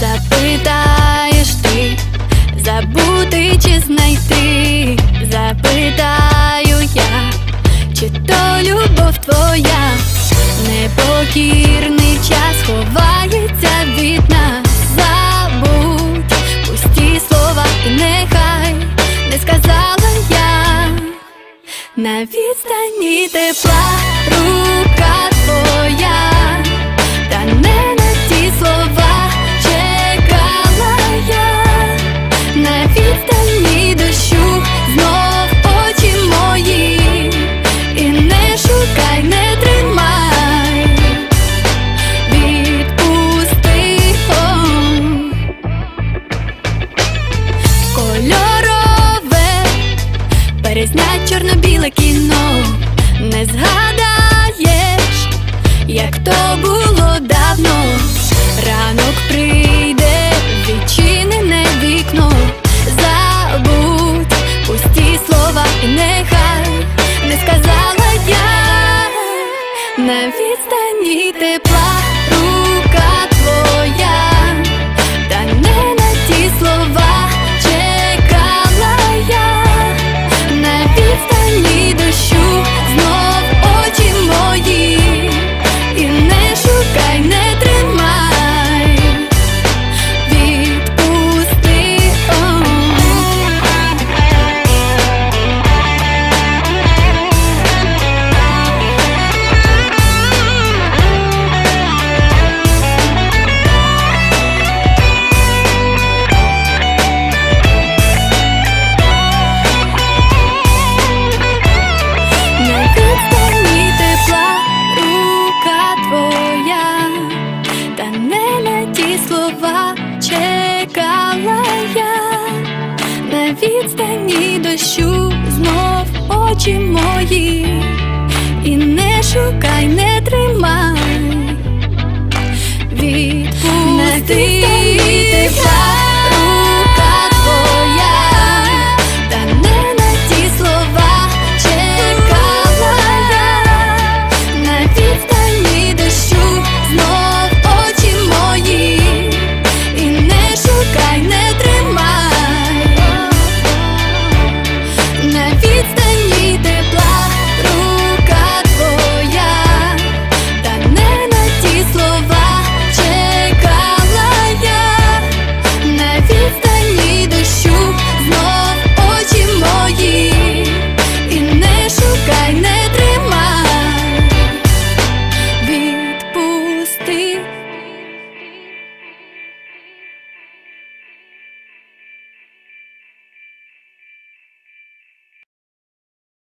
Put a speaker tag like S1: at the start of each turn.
S1: запитаєш ти, забути чи знайти, запитаю я, чи то любов твоя, непокірний час ховається від нас, забудь пусті слова, нехай не сказала я. На відстані тепла рука Перезнять чорно-біле кіно, не згадаєш, як то було давно. Ранок прийде, відчинене вікно, забудь пусті слова, і нехай. Не сказала я на відстані тепла відстані дощу знов очі мої, і не шукай, не.